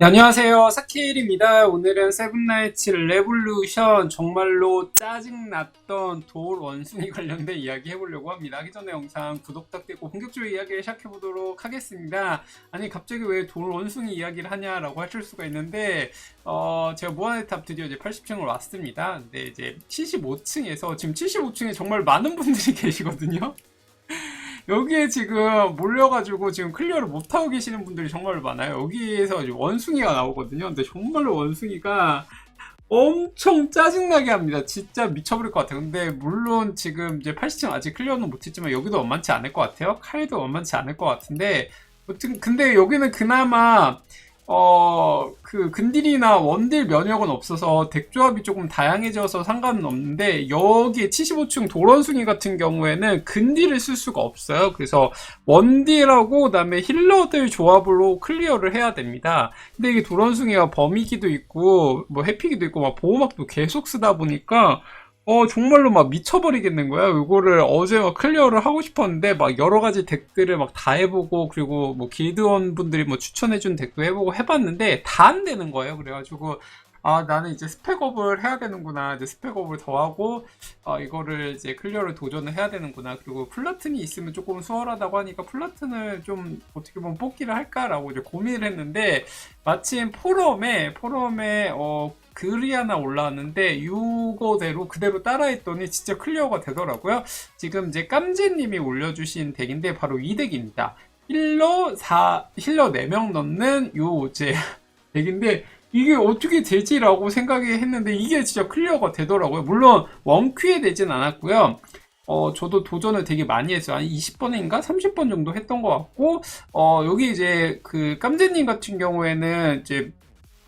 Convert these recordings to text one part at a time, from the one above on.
네, 안녕하세요. 사키일입니다. 오늘은 세븐나이츠 레볼루션 정말로 짜증났던 돌 원숭이 관련된 이야기 해보려고 합니다. 하기 전에 영상 구독 부탁드리고 본격적으로 이야기를 시작해보도록 하겠습니다. 아니 갑자기 왜 돌 원숭이 이야기를 하냐라고 하실 수가 있는데 어, 제가 무한의 탑 드디어 이제 80층으로 왔습니다. 근데 이제 75층에서 지금 75층에 정말 많은 분들이 계시거든요. 여기에 지금 몰려가지고 지금 클리어를 못하고 계시는 분들이 정말 많아요. 여기에서 원숭이가 나오거든요. 근데 정말로 원숭이가 엄청 짜증나게 합니다. 진짜 미쳐버릴 것 같아요. 근데 물론 지금 이제 80층 아직 클리어는 못했지만 여기도 만만치 않을 것 같아요. 칼도 만만치 않을 것 같은데 근데 여기는 그나마 어, 그, 근딜이나 원딜 면역은 없어서 덱 조합이 조금 다양해져서 상관은 없는데, 여기에 75층 도런숭이 같은 경우에는 근딜을 쓸 수가 없어요. 그래서 원딜하고, 그 다음에 힐러들 조합으로 클리어를 해야 됩니다. 근데 이게 도런숭이가 범위기도 있고, 뭐 해피기도 있고, 막 보호막도 계속 쓰다 보니까, 어, 정말로 막 미쳐버리겠는 거야. 이거를 어제 막 클리어를 하고 싶었는데, 막 여러 가지 덱들을 막 다 해보고, 그리고 뭐 길드원 분들이 뭐 추천해준 덱도 해보고 해봤는데, 다 안 되는 거예요. 그래가지고, 아, 나는 이제 스펙업을 해야 되는구나. 이제 스펙업을 더 하고, 어, 이거를 이제 클리어를 도전을 해야 되는구나. 그리고 플라튼이 있으면 조금 수월하다고 하니까 플라튼을 좀 어떻게 보면 뽑기를 할까라고 이제 고민을 했는데, 마침 포럼에, 포럼에, 어, 글이 하나 올라왔는데 이거대로 그대로 따라했더니 진짜 클리어가 되더라고요. 지금 이제 깜제님이 올려주신 덱인데 바로 이 덱입니다. 힐러 4 힐러 4명 넣는 요 이제 덱인데 이게 어떻게 되지라고 생각이 했는데 이게 진짜 클리어가 되더라고요. 물론 원큐에 되진 않았고요. 어, 저도 도전을 되게 많이 했어요. 한 20번인가 30번 정도 했던 것 같고, 어, 여기 이제 그 깜제님 같은 경우에는 이제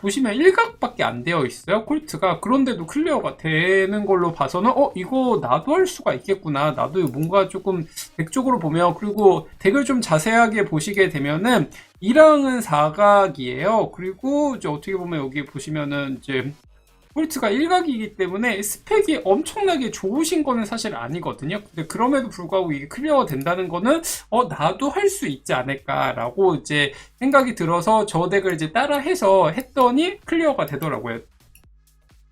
보시면 일각밖에 안 되어 있어요. 콜트가. 그런데도 클리어가 되는 걸로 봐서는 어 이거 나도 할 수가 있겠구나. 나도 뭔가 조금 덱 쪽으로 보면 그리고 덱을 좀 자세하게 보시게 되면은 1항은 사각이에요. 그리고 이제 어떻게 보면 여기 보시면은 이제 폴트가 일각이기 때문에 스펙이 엄청나게 좋으신 거는 사실 아니거든요. 근데 그럼에도 불구하고 이게 클리어가 된다는 거는 어 나도 할 수 있지 않을까라고 이제 생각이 들어서 저 덱을 이제 따라해서 했더니 클리어가 되더라고요.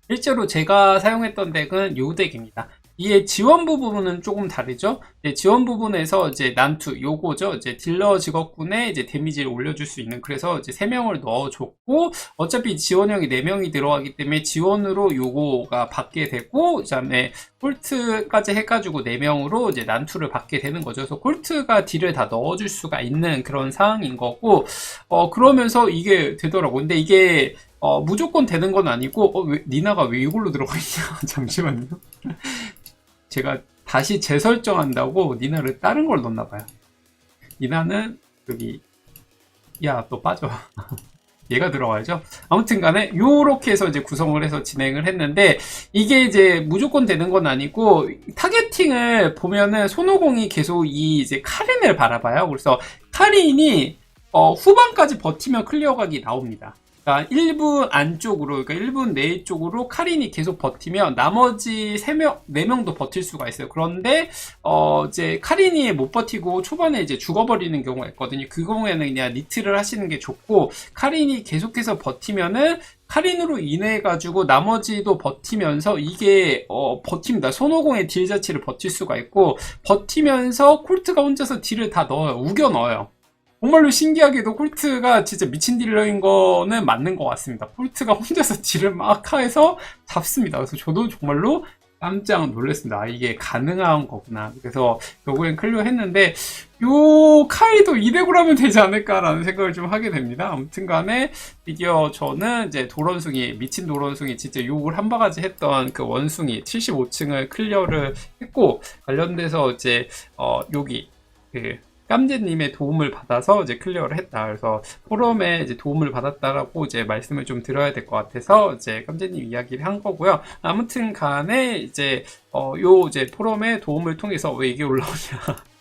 실제로 제가 사용했던 덱은 요 덱입니다. 이에 지원 부분은 조금 다르죠. 지원 부분에서 이제 난투 요거죠. 이제 딜러 직업군에 이제 데미지를 올려줄 수 있는 그래서 이제 3명을 넣어줬고 어차피 지원형이 4명이 들어가기 때문에 지원으로 요거가 받게 되고 그다음에 콜트까지 해가지고 4명으로 이제 난투를 받게 되는 거죠. 그래서 콜트가 딜을 다 넣어줄 수가 있는 그런 상황인 거고 어 그러면서 이게 되더라고. 근데 이게 어, 무조건 되는 건 아니고, 어, 왜, 니나가 왜 이걸로 들어가 있냐? 잠시만요. 제가 다시 재설정한다고 니나를 다른 걸 넣나 봐요. 니나는 여기 야 또 빠져. 얘가 들어가야죠. 아무튼 간에 요렇게 해서 이제 구성을 해서 진행을 했는데 이게 이제 무조건 되는 건 아니고 타겟팅을 보면은 손오공이 계속 이 이제 카린을 바라봐요. 그래서 카린이 어, 후반까지 버티면 클리어각이 나옵니다. 그러니까 1분 안쪽으로, 그러니까 1분 내 쪽으로 카린이 계속 버티면 나머지 3명, 4명도 버틸 수가 있어요. 그런데, 어, 이제 카린이 못 버티고 초반에 이제 죽어버리는 경우가 있거든요. 그 경우에는 그냥 니트를 하시는 게 좋고, 카린이 계속해서 버티면은 카린으로 인해 가지고 나머지도 버티면서 이게 어, 버팁니다. 손오공의 딜 자체를 버틸 수가 있고 버티면서 콜트가 혼자서 딜을 다 넣어요. 우겨 넣어요. 정말로 신기하게도 콜트가 진짜 미친 딜러인 거는 맞는 것 같습니다. 콜트가 혼자서 딜을 막 해서 잡습니다. 그래서 저도 정말로 깜짝 놀랐습니다. 아, 이게 가능한 거구나. 그래서 결국엔 클리어 했는데, 요 카이도 이덱으로 하면 되지 않을까라는 생각을 좀 하게 됩니다. 아무튼 간에, 드디어 저는 이제 도런숭이, 미친 도런숭이 진짜 욕을 한 바가지 했던 그 원숭이 75층을 클리어를 했고, 관련돼서 이제, 어, 여기, 그, 깜제님의 도움을 받아서 이제 클리어를 했다. 그래서 포럼에 이제 도움을 받았다라고 이제 말씀을 좀 드려야 될 것 같아서 이제 깜제님 이야기를 한 거고요. 아무튼 간에 이제 어, 요 이제 포럼의 도움을 통해서 왜 이게 올라오냐.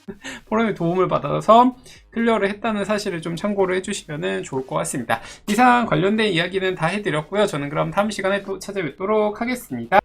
포럼의 도움을 받아서 클리어를 했다는 사실을 좀 참고를 해주시면 좋을 것 같습니다. 이상 관련된 이야기는 다 해드렸고요. 저는 그럼 다음 시간에 또 찾아뵙도록 하겠습니다.